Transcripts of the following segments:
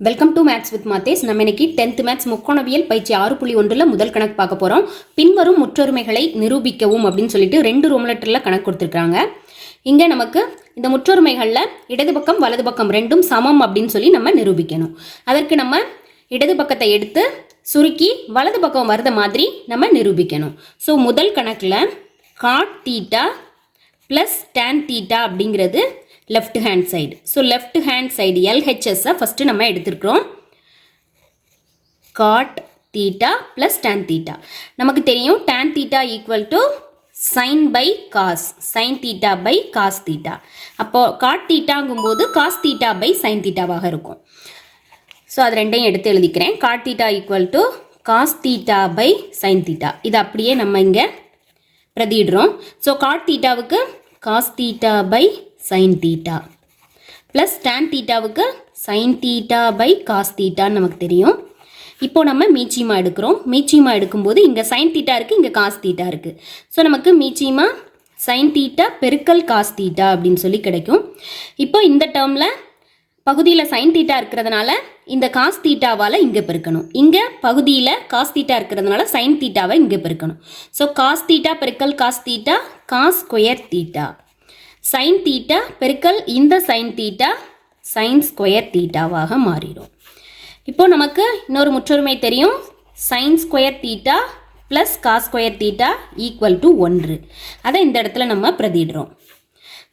Welcome to maths with Mathes நம்ம இன்னைக்கு tenth maths முக்கோணவியல் பயிற்சி ஆறு புள்ளி ஒன்றில் முதல் கணக்கு பார்க்க போகிறோம் பின்வரும் முற்றொருமைகளை நிரூபிக்கவும் அப்படின்னு சொல்லிட்டு ரெண்டு ரோம் லெட்டரில் கணக்கு கொடுத்துருக்காங்க. இங்கே நமக்கு இந்த முற்றொருமைகளில் இடது பக்கம் வலது பக்கம் ரெண்டும் சமம் அப்படின்னு சொல்லி நம்ம நிரூபிக்கணும். அதற்கு நம்ம இடது பக்கத்தை எடுத்து சுருக்கி வலது பக்கம் வர்ற மாதிரி நம்ம நிரூபிக்கணும். ஸோ முதல் கணக்கில் cot theta plus tan theta அப்படிங்கிறது left hand side so left hand side எல்ஹெச்எஸ்ஸை first நம்ம எடுத்துருக்குறோம். Cot theta plus tan theta நமக்கு தெரியும் tan theta equal to sine by cos sine theta by cos theta அப்போது cot தீட்டாங்கும்போது cos theta by sine தீட்டாவாக இருக்கும். So அது ரெண்டையும் எடுத்து எழுதிக்கிறேன். Cot theta equal to cos theta by sine theta இது அப்படியே நம்ம இங்கே பிரதிடுறோம் so God தீட்டாவுக்கு cos theta by sine theta plus tan தீட்டாவுக்கு sine theta by cos தீட்டான்னு நமக்கு தெரியும். இப்போ நம்ம மீச்சிமா எடுக்கிறோம். மீச்சிமா எடுக்கும்போது இங்கே சைன் தீட்டா இருக்குது இங்கே காஸ் தீட்டா இருக்குது ஸோ நமக்கு மீச்சிமா சைன் தீட்டா பெருக்கல் காஸ் தீட்டா அப்படின்னு சொல்லி கிடைக்கும். இப்போ இந்த டேர்மில் பகுதியில் சைன் தீட்டா இருக்கிறதுனால இந்த காஸ் தீட்டாவால் இங்கே பெருக்கணும். இங்கே பகுதியில் காஸ் தீட்டா இருக்கிறதுனால சைன் தீட்டாவை இங்கே பெருக்கணும். ஸோ காஸ் தீட்டா பெருக்கல் cos theta cos square theta sine theta பெருக்கல் இந்த சைன் தீட்டா சைன் ஸ்கொயர் தீட்டாவாக மாறிடும். இப்போது நமக்கு இன்னொரு முற்றொருமை தெரியும். Sine square theta plus cos square theta equal to ஒன்று. அதை இந்த இடத்துல நம்ம பிரதிடுறோம்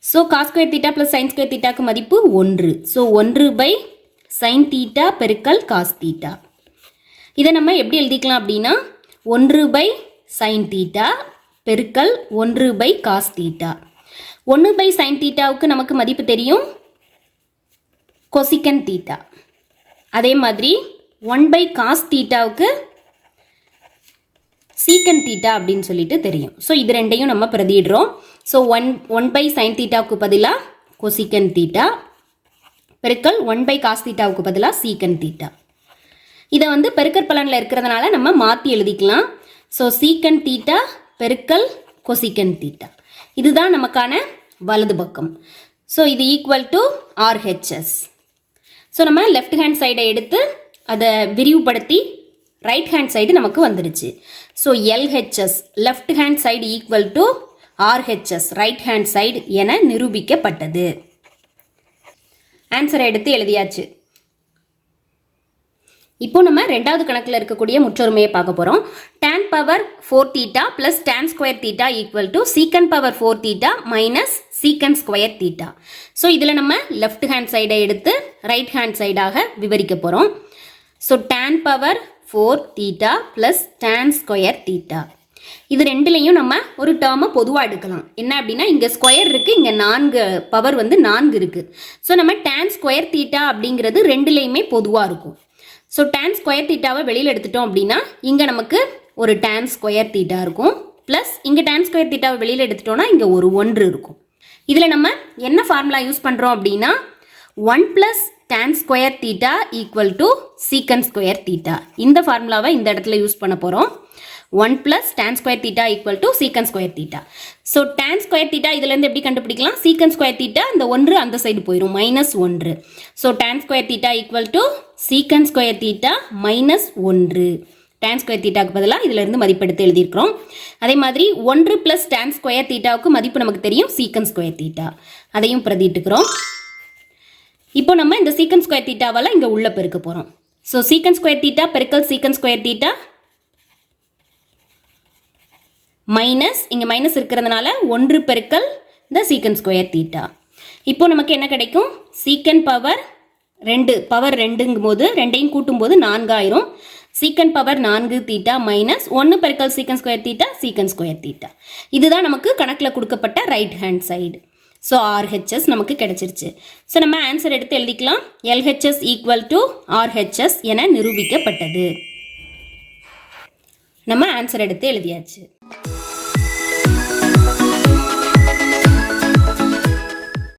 so cos square theta plus sine square தீட்டாக்கு மதிப்பு ஒன்று. ஸோ ஒன்று பை சைன் தீட்டா பெருக்கல் காஸ் தீட்டா இதை நம்ம எப்படி எழுதிக்கலாம் அப்படின்னா ஒன்று பை சைன் தீட்டா பெருக்கல் ஒன்று பை காஸ் தீட்டா ஒன்று பை சைன் தீட்டாவுக்கு நமக்கு மதிப்பு தெரியும். Cosecant theta. அதே மாதிரி ஒன் பை காஸ் தீட்டாவுக்கு சீக்கன் தீட்டா அப்படின்னு சொல்லிட்டு தெரியும். ஸோ இது ரெண்டையும் நம்ம பிரதிடுறோம் so one one by sine தீட்டாவுக்கு பதிலாக கொசிக்கன் தீட்டா பெருக்கல் ஒன் பை காஸ் தீட்டாவுக்கு பதிலாக சீக்கன் தீட்டா இதை வந்து பெருக்கற் பலனில் இருக்கிறதுனால நம்ம மாற்றி எழுதிக்கலாம். ஸோ சீக்கன் தீட்டா பெருக்கல் கொசிக்கன் தீட்டா இதுதான் நமக்கான வலது பக்கம். ஸோ இது ஈக்குவல் டு ஆர்ஹெச்எஸ் ஸோ நம்ம லெஃப்ட் ஹேண்ட் சைடை எடுத்து அதை விரிவுபடுத்தி ரைட் ஹேண்ட் சைடு நமக்கு வந்துடுச்சு. So LHS left hand side equal to RHS right hand side என நிரூபிக்கப்பட்டது. ஆன்சரை எடுத்து எழுதியாச்சு. இப்போ நம்ம ரெண்டாவது கணக்கில் இருக்கக்கூடிய முற்றொருமையை பார்க்க போகிறோம் tan power four theta plus tan square theta equal to secant power four theta minus secant square theta so இதில் நம்ம லெஃப்ட் ஹேண்ட் சைடை எடுத்து ரைட் ஹேண்ட் சைடாக விவரிக்க போகிறோம் so tan power four theta plus tan square theta இது ரெண்டுலேயும் நம்ம ஒரு டேர்மை பொதுவாக எடுக்கலாம். என்ன அப்படின்னா இங்கே ஸ்கொயர் இருக்குது இங்கே நான்கு பவர் வந்து நான்கு இருக்குது ஸோ நம்ம டேன் ஸ்கொயர் தீட்டா அப்படிங்கிறது ரெண்டுலேயுமே பொதுவாக இருக்கும். ஸோ டேன் ஸ்கொயர் தீட்டாவை வெளியில் எடுத்துட்டோம் அப்படின்னா இங்கே நமக்கு ஒரு டேன் ஸ்கொயர் தீட்டா இருக்கும். ப்ளஸ் இங்கே டேன் ஸ்கொயர் தீட்டாவை வெளியில் எடுத்துட்டோம்னா இங்கே ஒரு ஒன்று இருக்கும். இதில் நம்ம என்ன ஃபார்முலா யூஸ் பண்ணுறோம் அப்படின்னா one plus tan square theta equal to secant square theta இந்த ஃபார்முலாவை இந்த இடத்துல யூஸ் பண்ண போகிறோம் one plus tan square theta equal to secant square theta so tan square theta இதுலேருந்து எப்படி கண்டுபிடிக்கலாம்? சீக்கன் ஸ்கொயர் தீட்டா இந்த ஒன்று அந்த சைடு போயிடும் மைனஸ் ஒன்று. So tan square theta equal to secant square theta minus ஒன்று. டேன் ஸ்கொயர் தீட்டாவுக்கு பதிலாக இதிலிருந்து மதிப்பெடுத்து எழுதியிருக்கிறோம். அதே மாதிரி ஒன்று ப்ளஸ் டேன் ஸ்கொயர் தீட்டாவுக்கு மதிப்பு நமக்கு தெரியும் சீக்கன் ஸ்கொயர் தீட்டா அதையும் பிரதிட்டுக்கிறோம் இப்போ நம்ம இந்த சீக்கன் ஸ்கொயர் தீட்டாவால் இங்கே உள்ள பெருக்க போகிறோம் ஸோ சீக்கன் ஸ்கொயர் தீட்டா பெருக்கல் சீக்கன் ஸ்கொயர் தீட்டா மைனஸ் இங்கே மைனஸ் இருக்கிறதுனால ஒன்று பெருக்கல் இந்த சீக்கன் ஸ்கொயர் தீட்டா இப்போ நமக்கு என்ன கிடைக்கும்? சீக்கன் பவர் ரெண்டு பவர் ரெண்டுங்கும் போது ரெண்டையும் கூட்டும்போது நான்காயிரம். சீக்கன் பவர் நான்கு தீட்டா மைனஸ் ஒன்று பெருக்கல் secant square theta secant square theta இதுதான் நமக்கு கணக்கில் கொடுக்கப்பட்ட right hand side so RHS நமக்கு கிடைச்சிருச்சு. ஸோ நம்ம ஆன்சர் எடுத்து எழுதிக்கலாம். எல்ஹெச்எஸ் ஈக்குவல் டு ஆர்ஹெச்எஸ் என நிரூபிக்கப்பட்டது. நம்ம ஆன்சர் எடுத்து எழுதியாச்சு.